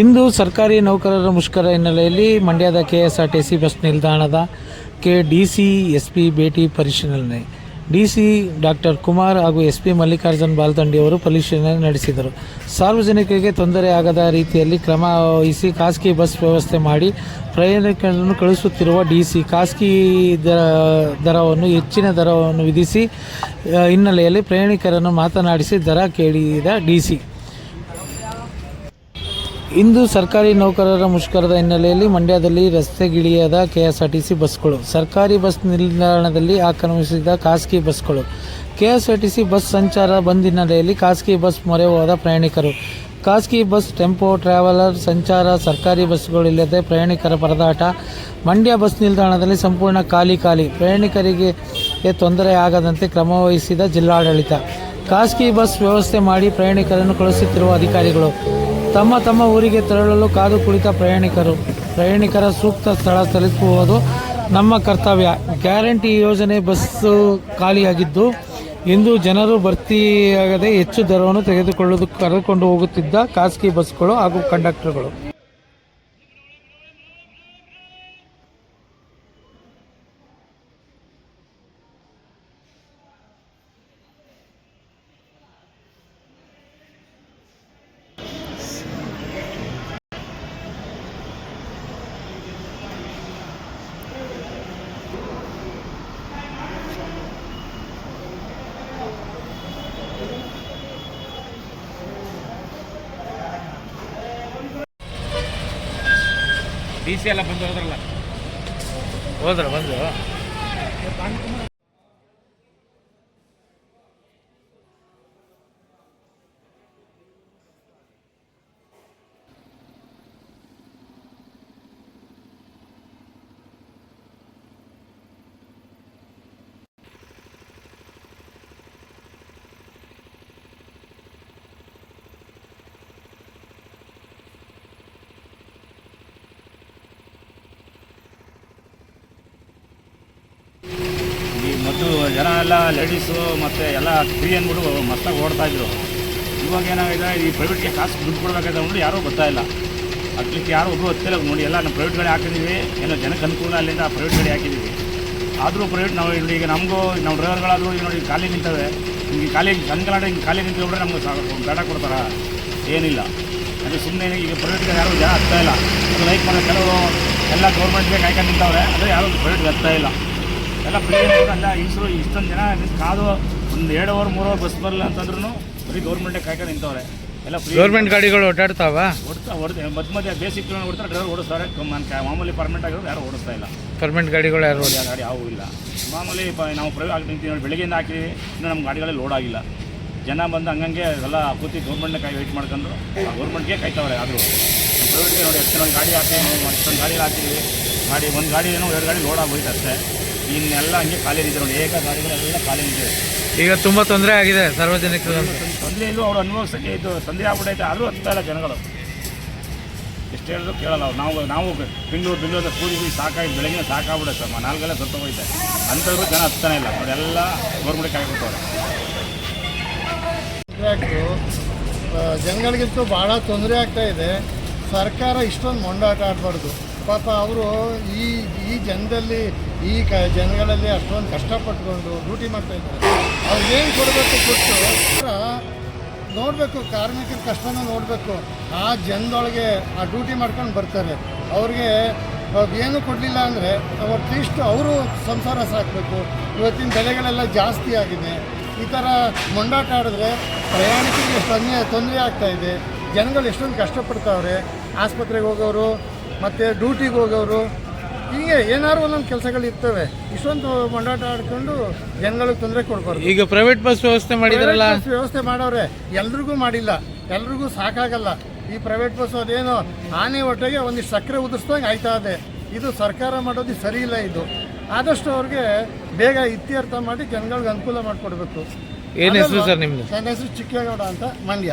ಇಂದು ಸರ್ಕಾರಿ ನೌಕರರ ಮುಷ್ಕರ ಹಿನ್ನೆಲೆಯಲ್ಲಿ ಮಂಡ್ಯದ K S R T C bus ನಿಲ್ದಾಣದ K D C S P ಭೇಟಿ ಪರಿಶೀಲನೆ. ಡಿ ಸಿ ಡಾಕ್ಟರ್ ಕುಮಾರ್ ಹಾಗೂ ಎಸ್ ಪಿ ಮಲ್ಲಿಕಾರ್ಜುನ್ ಬಾಲ್ದಂಡಿ ಅವರು ಪರಿಶೀಲನೆ ನಡೆಸಿದರು. ಸಾರ್ವಜನಿಕರಿಗೆ ತೊಂದರೆ ಆಗದ ರೀತಿಯಲ್ಲಿ ಕ್ರಮ ವಹಿಸಿ ಖಾಸಗಿ ಬಸ್ ವ್ಯವಸ್ಥೆ ಮಾಡಿ ಪ್ರಯಾಣಿಕರನ್ನು ಕಳಿಸುತ್ತಿರುವ ಡಿ ಸಿ ಖಾಸಗಿ ದರ, ದರವನ್ನು, ಹೆಚ್ಚಿನ ದರವನ್ನು ವಿಧಿಸಿ ಹಿನ್ನೆಲೆಯಲ್ಲಿ ಪ್ರಯಾಣಿಕರನ್ನು ಮಾತನಾಡಿಸಿ ದರ ಕೇಳಿದ ಡಿ ಸಿ ಇಂದು ಸರ್ಕಾರಿ ನೌಕರರ ಮುಷ್ಕರದ ಹಿನ್ನೆಲೆಯಲ್ಲಿ ಮಂಡ್ಯದಲ್ಲಿ ರಸ್ತೆಗಿಳಿಯದ ಕೆಎಸ್ಆರ್ಟಿಸಿ ಬಸ್ಗಳು. ಸರ್ಕಾರಿ ಬಸ್ ನಿಲ್ದಾಣದಲ್ಲಿ ಆಕ್ರಮಿಸಿದ ಖಾಸಗಿ ಬಸ್ಗಳು. ಕೆಎಸ್ಆರ್ಟಿಸಿ ಬಸ್ ಸಂಚಾರ ಬಂದ್ ಹಿನ್ನೆಲೆಯಲ್ಲಿ ಖಾಸಗಿ ಬಸ್ ಮೊರೆ ಹೋದ ಪ್ರಯಾಣಿಕರು. ಖಾಸಗಿ ಬಸ್ ಟೆಂಪೋ ಟ್ರಾವೆಲರ್ ಸಂಚಾರ ಸರ್ಕಾರಿ ಬಸ್ಗಳಿಲ್ಲದೆ ಪ್ರಯಾಣಿಕರ ಪರದಾಟ. ಮಂಡ್ಯ ಬಸ್ ನಿಲ್ದಾಣದಲ್ಲಿ ಸಂಪೂರ್ಣ ಖಾಲಿ ಖಾಲಿ. ಪ್ರಯಾಣಿಕರಿಗೆ ತೊಂದರೆ ಆಗದಂತೆ ಕ್ರಮವಹಿಸಿದ ಜಿಲ್ಲಾಡಳಿತ. ಖಾಸಗಿ ಬಸ್ ವ್ಯವಸ್ಥೆ ಮಾಡಿ ಪ್ರಯಾಣಿಕರನ್ನು ಕಳುಹಿಸುತ್ತಿರುವ ಅಧಿಕಾರಿಗಳು. ತಮ್ಮ ತಮ್ಮ ಊರಿಗೆ ತೆರಳಲು ಕಾದು ಕುಳಿತ ಪ್ರಯಾಣಿಕರು. ಪ್ರಯಾಣಿಕರ ಸೂಕ್ತ ಸ್ಥಳ ತಲುಪುವುದು ನಮ್ಮ ಕರ್ತವ್ಯ. ಗ್ಯಾರಂಟಿ ಯೋಜನೆ ಬಸ್ಸು ಖಾಲಿಯಾಗಿದ್ದು, ಇಂದು ಜನರು ಭರ್ತಿಯಾಗದೆ ಹೆಚ್ಚು ದರವನ್ನು ತೆಗೆದುಕೊಳ್ಳಲು ಕರೆದುಕೊಂಡು ಹೋಗುತ್ತಿದ್ದ ಖಾಸಗಿ ಬಸ್ಗಳು ಹಾಗೂ ಕಂಡಕ್ಟರ್ಗಳು. ಸಿ ಎಲ್ಲ ಬಂದು ಹೋದ್ರಲ್ಲ? ಹೋದ್ರ ಬಂದು ಮೊದಲು ಜನ ಎಲ್ಲ ಲೇಡೀಸು ಮತ್ತು ಎಲ್ಲ ಫ್ರೀ ಅಂದ್ಬಿಟ್ಟು ಮಸ್ತಾಗಿ ಓಡ್ತಾ ಇದ್ರು. ಇವಾಗ ಏನಾಗಿದೆ, ಈ ಪ್ರೈವೇಟ್ಗೆ ಕಾಸು ದುಡ್ಡು ಕೊಡಬೇಕಾದ್ರೆ ಅಂದ್ಬಿಟ್ಟು ಯಾರೂ ಗೊತ್ತಾಯಿಲ್ಲ ಅಟ್ಲಿಕ್ಕೆ ಯಾರು ಒಬ್ಬರು ಹತ್ತಿರ ನೋಡಿ, ಎಲ್ಲ ನಮ್ಮ ಪ್ರೈವೇಟ್ ಗಾಡಿ ಹಾಕಿದ್ದೀವಿ. ಏನೋ ಜನಕ್ಕೆ ಅನುಕೂಲ ಅಲ್ಲಿಂದ ಪ್ರೈವೇಟ್ ಗಾಡಿ ಹಾಕಿದ್ದೀವಿ. ಆದರೂ ಪ್ರೈವೇಟ್ ನಾವು ಇಲ್ಲಿ ಈಗ ನಮಗೂ ನಾವು ಡ್ರೈವರ್ಗಳಾದರೂ ಈಗ ನೋಡಿ, ಖಾಲಿ ನಿಂತವೆ. ಹಿಂಗೆ ಖಾಲಿ ಗಂಗಲಾಟ ಹಿಂಗೆ ಖಾಲಿ ನಿಂತ್ಕೊಂಡ್ರೆ ನಮ್ಗೆ ಬೇಡ ಕೊಡ್ತಾರ? ಏನಿಲ್ಲ. ಅದು ಸುಮ್ಮನೆ ಈಗ ಪ್ರೈವೇಟ್ಗೆ ಯಾರು ಜನ ಹತ್ತಾ ಇಲ್ಲ. ಅದು ಲೈಕ್ ಮಾಡೋ ಕೆಲವರು ಎಲ್ಲ ಗೌರ್ಮೆಂಟ್ಗೆ ಕಾಯ್ಕೊಂಡು ನಿಂತವ್ರೆ. ಆದರೆ ಯಾರು ಪ್ರೈವೇಟ್ಗೆ ಹತ್ತಾ ಇಲ್ಲ. ಎಲ್ಲ ಫ್ರೀ ಅಲ್ಲ ಇಸ್ರು ಇಷ್ಟೊಂದು ಜನ ಕಾದು ಒಂದು ಎರಡು ಅವರ್ ಮೂರು ಅವರ್ ಬಸ್ ಬರಲ್ಲ ಅಂತಂದ್ರೂ ಬರೀ ಗೌರ್ಮೆಂಟೇ ಕಾಯ್ಕೊಂಡು ನಿಂತವ್ರೆ. ಎಲ್ಲ ಫ್ರೀ ಗೌರ್ಮೆಂಟ್ ಗಾಡಿಗಳು ಓಡಾಡ್ತಾವ? ಓಡ್ತಾ ಓಡ್ತಾ ಮಧ್ಯ ಮಧ್ಯ ಬೇಸಿಕ್ ಓಡ್ತಾರೆ ಡ್ರೈವರ್ ಓಡಿಸ್ತಾರೆ. ಕ- ಮಾಮೂಲಿ ಪರ್ಮನೆಂಟ್ ಆಗಿರೋದು ಯಾರು ಓಡಿಸ್ತಾ ಇಲ್ಲ. ಗೌರ್ಮೆಂಟ್ ಗಾಡಿಗಳು ಯಾರು ಯಾವ ಗಾಡಿ ಯಾವೂ ಇಲ್ಲ. ಮಾಮೂಲಿ ಪ ನಾವು ಪ್ರೈವೇಟ್ ಆಗಿ ನಿಂತೀವಿ ನೋಡಿ ಬೆಳಗ್ಗೆಯಿಂದ ಹಾಕಿದ್ವಿ ಇನ್ನೂ ನಮ್ಮ ಗಾಡಿಗಳಲ್ಲಿ ಲೋಡ್ ಆಗಿಲ್ಲ. ಜನ ಬಂದು ಹಂಗಂಗೆ ಎಲ್ಲ ಕೂತಿ ಗೌರ್ಮೆಂಟ್ನ ಕಾಯಿ ವೆಯ್ಟ್ ಮಾಡ್ಕೊಂಡು ಗೌರ್ಮೆಂಟ್ಗೆ ಕಾಯ್ತವ್ರೆ ಆದರೂ. ಪ್ರೈವೇಟ್ಗೆ ನೋಡಿ ಎಷ್ಟೊಂದು ಗಾಡಿ ಹಾಕಿ ಅಷ್ಟೊಂದು ಗಾಡಿ ಹಾಕಿದ್ವಿ. ಗಾಡಿ ಒಂದು ಗಾಡಿ ಏನೋ ಎರಡು ಗಾಡಿ ಲೋಡ್ ಆಗೋಯ್ತು ಅಷ್ಟೇ ಇನ್ನೆಲ್ಲ ಹಂಗೆ ಖಾಲಿ ಇದೆ ನೋಡಿ. ಏಕ ಗಾಡಿಗಳೆಲ್ಲ ಖಾಲಿ ಇದೆ. ಈಗ ತುಂಬ ತೊಂದರೆ ಆಗಿದೆ ಸಾರ್ವಜನಿಕರು. ತೊಂದರೆ ಇಲ್ಲೂ ಅವ್ರು ಅನುಭವಿಸಕ್ಕೆ ಇದು ತೊಂದರೆ ಆಗ್ಬಿಟ್ಟೈತೆ. ಆದರೂ ಹತ್ತಾ ಇಲ್ಲ ಜನಗಳು. ಎಷ್ಟು ಹೇಳಿದ್ರು ಕೇಳಲ್ಲ ಅವ್ರು. ನಾವು ನಾವು ಬೆಂಗಳೂರು ಬೆಂಗಳೂರು ಕೂಲಿ ಸಾಕಾಗಿ ಬೆಳಗ್ಗೆ ಸಾಕಾಗ್ಬಿಡುತ್ತೆ ಸರ್. ನಾಲ್ಗೆಲ್ಲ ಸತ್ತೋಗೈತೆ ಅಂಥವ್ರು ಜನ ಹತ್ತಾನೆ ಇಲ್ಲ. ಅವರೆಲ್ಲ ಗೌರ್ಮೆಂಟ್ಗೆ ಆಗಿಬಿಟ್ಟವ್ರೆ ಜನಗಳಿಗಿಂತೂ ಜನಗಳಿಗಂತೂ ಭಾಳ ತೊಂದರೆ ಆಗ್ತಾ ಇದೆ. ಸರ್ಕಾರ ಇಷ್ಟೊಂದು ಮೊಂಡಾಟ ಆಡಬಾರ್ದು. ಪಾಪ ಅವರು ಈ ಜನದಲ್ಲಿ ಈ ಕ ಜನಗಳಲ್ಲಿ ಅಷ್ಟೊಂದು ಕಷ್ಟಪಟ್ಕೊಂಡು ಡ್ಯೂಟಿ ಮಾಡ್ತಾ ಇದ್ದಾರೆ. ಅವ್ರಿಗೇನು ಕೊಡಬೇಕು ಕೊಟ್ಟು ನೋಡಬೇಕು, ಕಾರ್ಮಿಕರ ಕಷ್ಟನ ನೋಡಬೇಕು. ಆ ಜನದೊಳಗೆ ಆ ಡ್ಯೂಟಿ ಮಾಡ್ಕೊಂಡು ಬರ್ತಾರೆ. ಅವ್ರಿಗೆ ಏನು ಕೊಡಲಿಲ್ಲ ಅಂದರೆ ಅಟ್ಲೀಸ್ಟ್ ಅವರು ಸಂಸಾರ ಸಾಕಬೇಕು. ಇವತ್ತಿನ ಬೆಲೆಗಳೆಲ್ಲ ಜಾಸ್ತಿ ಆಗಿದೆ. ಈ ಥರ ಮೊಂಡಾಟ ಆಡಿದ್ರೆ ಪ್ರಯಾಣಿಕರಿಗೆ ಅನ್ಯಾಯ ತೊಂದರೆ ಆಗ್ತಾಯಿದೆ ಜನಗಳು ಎಷ್ಟೊಂದು ಕಷ್ಟಪಡ್ತಾವ್ರೆ. ಆಸ್ಪತ್ರೆಗೆ ಹೋಗೋರು, ಮತ್ತು ಡ್ಯೂಟಿಗೆ ಹೋಗೋರು ಹೀಗೆ ಏನಾದ್ರು ಒಂದೊಂದು ಕೆಲಸಗಳು ಇರ್ತವೆ. ಇಷ್ಟೊಂದು ಮಂಡಾಟ ಆಡ್ಕೊಂಡು ಜನಗಳಿಗೆ ತೊಂದರೆ ಕೊಡ್ಬಾರ್ದು. ಈಗ ಪ್ರೈವೇಟ್ ಬಸ್ ವ್ಯವಸ್ಥೆ ಮಾಡಿದಾರಲ್ಲ? ಬಸ್ ವ್ಯವಸ್ಥೆ ಮಾಡೋರೆ ಎಲ್ರಿಗೂ ಮಾಡಿಲ್ಲ. ಎಲ್ರಿಗೂ ಸಾಕಾಗಲ್ಲ. ಈ ಪ್ರೈವೇಟ್ ಬಸ್ ಅದೇನೋ ಆನೆ ಹೊಟ್ಟೆಗೆ ಒಂದಿಷ್ಟು ಸಕ್ಕರೆ ಉದಿಸ್ದಂಗೆ ಆಯ್ತಾ ಇದೆ. ಇದು ಸರ್ಕಾರ ಮಾಡೋದು ಸರಿ ಇಲ್ಲ ಇದು. ಆದಷ್ಟು ಅವ್ರಿಗೆ ಬೇಗ ಇತ್ಯರ್ಥ ಮಾಡಿ ಜನಗಳಿಗೆ ಅನುಕೂಲ ಮಾಡಿಕೊಡ್ಬೇಕು. ಏನ್ ಹೆಸರು ಸರ್ ನಿಮ್ಮದು ನನ್ನ ಹೆಸರು ಚಿಕ್ಕೇಗೌಡ ಅಂತ ಮಂಡ್ಯ.